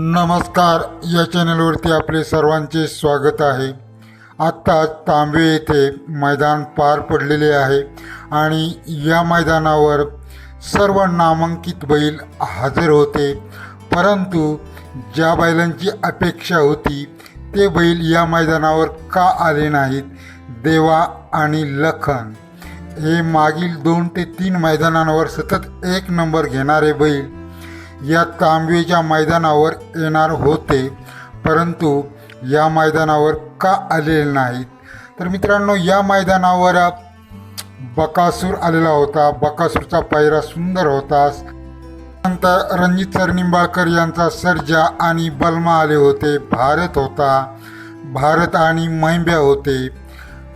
नमस्कार या चॅनलवरती आपले सर्वांचे स्वागत आहे. आत्ताच तांबे येथे मैदान पार पडलेले आहे आणि या मैदानावर सर्व नामांकित बैल हजर होते. परंतु ज्या बैलांची अपेक्षा होती ते बैल या मैदानावर का आले नाहीत? देवा आणि लखन. हे मागील दोन ते तीन मैदानांवर सतत एक नंबर घेणारे बैल या तांबेच्या मैदानावर येणार होते परंतु या मैदानावर का आलेले नाहीत? तर मित्रांनो या मैदानावर बकासूर आलेला होता. बकासूरचा पायरा सुंदर होता. नंतर रणजित सर निंबाळकर यांचा सर्जा आणि बलमा आले होते. भारत होता. भारत आणि महिंब्या होते.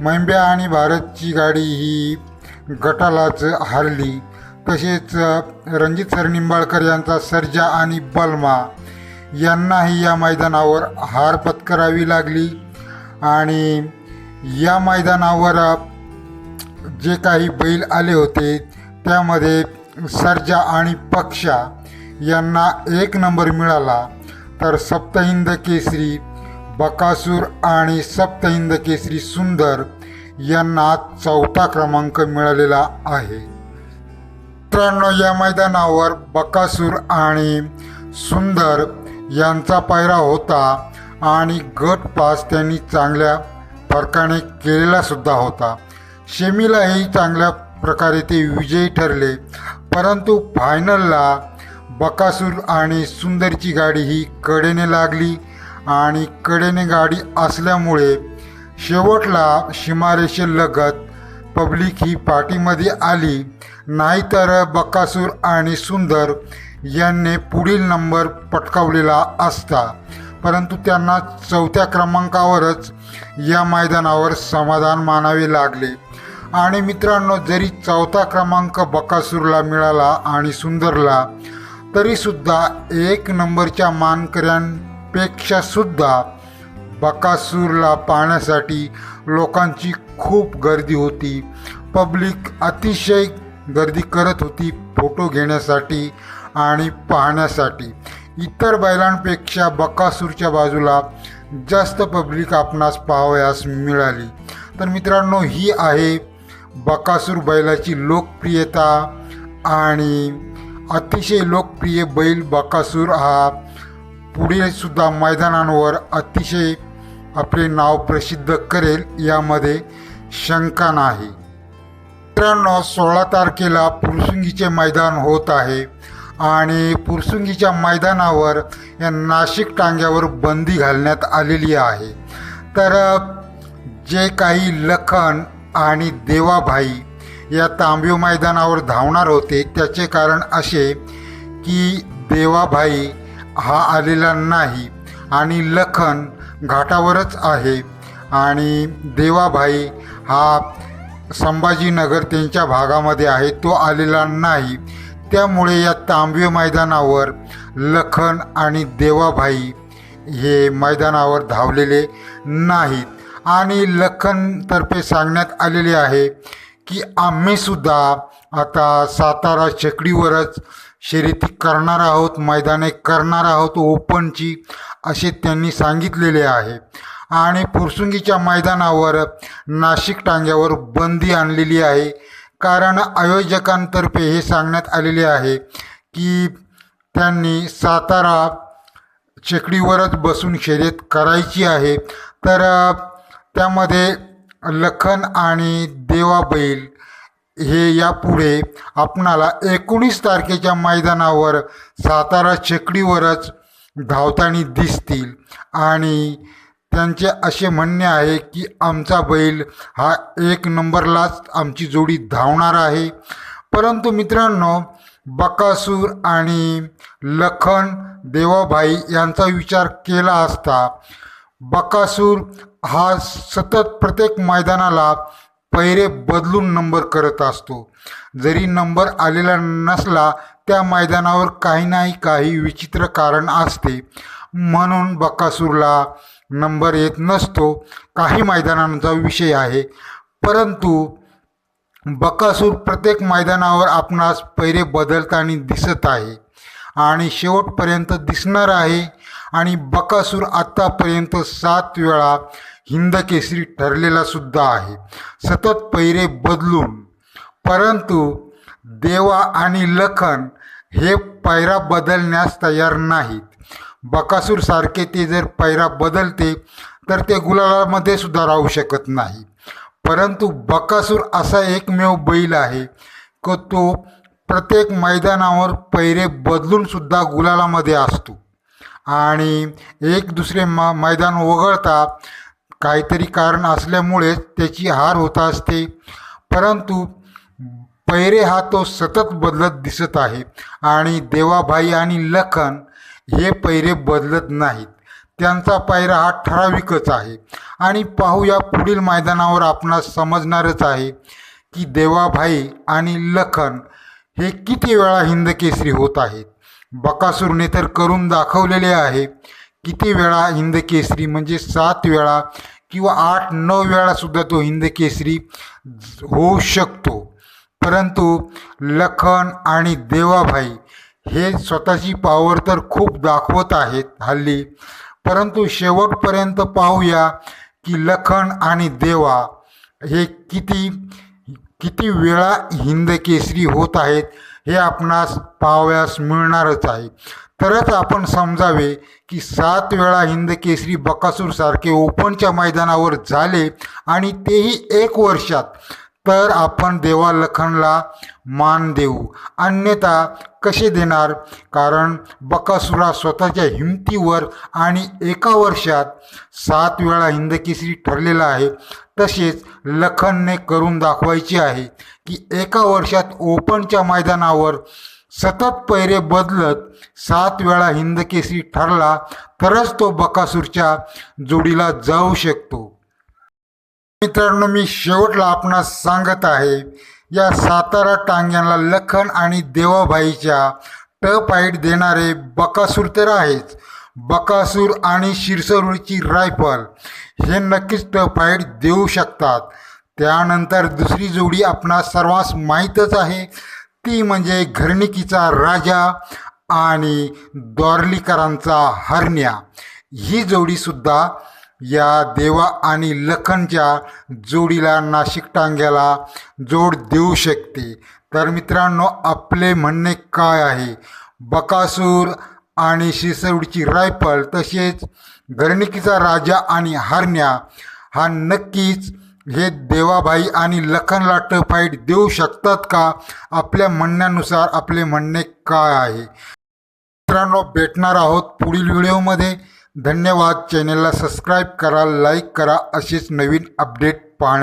महिंब्या आणि भारतची गाडी ही गटालाच हारली. तसेच रणजित सर निंबाळकर यांचा सर्जा आणि बलमा यांनाही या मैदानावर हार पत्करावी लागली. आणि या मैदानावर जे काही बैल आले होते त्यामध्ये सर्जा आणि पक्षा यांना एक नंबर मिळाला. तर सप्तहिंद केसरी बकासूर आणि सप्तहिंद केसरी सुंदर यांना चौथा क्रमांक मिळालेला आहे. मित्रांनो या मैदानावर बकासूर आणि सुंदर यांचा पायरा होता आणि गट पास त्यांनी चांगल्या फरकाने केलेला सुद्धा होता. शेमीलाही चांगल्या प्रकारे ते विजयी ठरले. परंतु फायनलला बकासूर आणि सुंदरची गाडी ही कडेने लागली आणि कडेने गाडी असल्यामुळे शेवटला सीमारेषेलगत पब्लिक ही पाठीमध्ये आली. नाहीतर बकासूर आणि सुंदर यांनी पुढील नंबर पटकावलेला असता. परंतु त्यांना चौथ्या क्रमांकावरच या मैदानावर समाधान मानावे लागले. आणि मित्रांनो जरी चौथा क्रमांक बकासूरला मिळाला आणि सुंदरला तरीसुद्धा एक नंबरच्या मानकऱ्यांपेक्षा सुद्धा बकासूरला पाहण्यासाठी लोकांची खूप गर्दी होती. पब्लिक अतिशय गर्दी करत होती फोटो घेण्यासाठी आणि पाहण्यासाठी. इतर बैलांपेक्षा बकासूरच्या बाजूला जास्त पब्लिक आपणास पाहावयास मिळाली. तर मित्रांनो ही आहे बकासूर बैलाची लोकप्रियता आणि अतिशय लोकप्रिय बैल बकासूर हा पुढे सुद्धा मैदानांवर अतिशय आपले नाव प्रसिद्ध करेल. यामध्ये शंका नाही. मित्रांनो सोळा तारखेला पुरसुंगीचे मैदान होत आहे. आणि पुरसुंगीच्या मैदानावर या नाशिक टांग्यावर बंदी घालण्यात आलेली आहे. तर जे काही लखन आणि देवाभाई या तांबीव मैदानावर धावणार होते त्याचे कारण असे की देवाभाई हा आलेला नाही आणि लखन घाटावरच आहे. आणि देवाभाई हा संभाजीनगर त्यांच्या भागामध्ये आहे. तो आलेला नाही. त्यामुळे या तांबवे मैदानावर लखन आणि देवाभाई हे मैदानावर धावलेले नाहीत. आणि लखनतर्फे सांगण्यात आलेले आहे की आम्हीसुद्धा आता सातारा शेकडीवरच शर्यती करणार आहोत मैदाने करणार आहोत ओपनची असे त्यांनी सांगितलेले आहे. आणि फुरसुंगीच्या मैदानावर नाशिक टांग्यावर बंदी आणलेली आहे. कारण आयोजकांतर्फे हे सांगण्यात आलेले आहे की त्यांनी सातारा चेकडीवरच बसून शर्यत करायची आहे. तर त्यामध्ये लखन आणि देवा बैल हे यापुढे आपणाला एकोणीस तारखेच्या मैदानावर सातारा चेकडीवरच धावताना दिसतील आणि त्यांचे असे म्हणणे आहे की आमचा बैल हा एक नंबरलाच आमची जोडी धावणार आहे. परंतु मित्रांनो बकासूर आणि लखन देवाभाई यांचा विचार केला असता बकासूर हा सतत प्रत्येक मैदानाला पैरे बदलून नंबर करत असतो. जरी नंबर आलेला नसला त्या मैदानावर काही नाही काही विचित्र कारण असते. म्हणून बकासूरला नंबर येत नसतो. काही मैदानांचा विषय आहे. परंतु बकासूर प्रत्येक मैदानावर आपणास पैरे बदलताना दिसत आहे. आणि शेवटपर्यंत दिसणार आहे. आणि बकासूर आत्तापर्यंत सात वेळा हिंदकेसरी ठरलेला सुद्धा आहे. सतत पैरे बदलून. परंतु देवा आणि लखन हे पैरा बदलण्यास तयार नाहीत. बकासूरसारखे ते जर पैरा बदलते तर ते गुलालामध्ये सुद्धा राहू शकत नाही. परंतु बकासूर असा एकमेव बैल आहे क तो प्रत्येक मैदानावर पैरे बदलूनसुद्धा गुलालामध्ये असतो. आणि एक दुसरे मा मैदान वगळता काहीतरी कारण असल्यामुळेच त्याची हार होत असते. परंतु पैरे हा तो सतत बदलत दिसत आहे. आणि देवाभाई आणि लखन हे पैरे बदलत नाहीत. त्यांचा पायरा हा ठराविकच आहे. आणि पाहूया पुढील मैदानावर आपणास समजणारच आहे की देवाभाई आणि लखन हे किती वेळा हिंदकेसरी होत आहेत. बकासूरने तर करून दाखवलेले आहे किती वेळा हिंदकेसरी म्हणजे सात वेळा किंवा आठ नऊ वेळासुद्धा तो हिंदकेसरी होऊ शकतो. परंतु लखन आणि देवाभाई हे स्वतःची पावर तर खूप दाखवत आहेत हल्ली. परंतु शेवटपर्यंत पाहूया की लखन आणि देवा हे किती किती वेळा हिंदकेसरी होत आहेत हे आपणास पाहाव्यास मिळणारच आहे. तरच आपण समजावे की सात वेळा हिंदकेसरी बकासूरसारखे ओपनच्या मैदानावर झाले आणि तेही एक वर्षात. तर आपण देवा लखनला मान देऊ. अन्यथा कसे देणार? कारण बकासुरा स्वतःच्या हिमतीवर आणि एका वर्षात सात वेळा हिंदकेसरी ठरलेला आहे. तसेच लखनने करून दाखवायचे आहे की एका वर्षात ओपनच्या मैदानावर सतत पैरे बदलत सात वेळा हिंदकेसरी ठरला तरच तो बकासूरच्या जोडीला जाऊ शकतो. मित्रांनो मी शेवटला आपणास सांगत आहे या सातारा टांग्यांना लखन आणि देवाबाईच्या टप हाईट देणारे बकासूर तर आहेच. बकासूर आणि शिरसोरीची रायफल हे नक्कीच टप हाईट देऊ शकतात. त्यानंतर दुसरी जोडी आपणास सर्वांस माहीतच आहे ती म्हणजे घरणिकीचा राजा आणि द्वारलीकरांचा हरण्या. ही जोडीसुद्धा या देवा आणि लखनच्या जोडीला नाशिक टांग्याला जोड देऊ शकते. तर मित्रांनो आपले म्हणणे काय आहे? बकासूर आणि शिसवडीची रायफल तसेच घरणिकीचा राजा आणि हरण्या हा नक्कीच हे देवाबाई आणि लखनला टफाईट देऊ शकतात का? आपल्या म्हणण्यानुसार आपले म्हणणे काय आहे? मित्रांनो भेटणार आहोत पुढील व्हिडिओमध्ये. धन्यवाद. चॅनलला सबस्क्राईब करा लाईक करा असेच नवीन अपडेट पाहण्या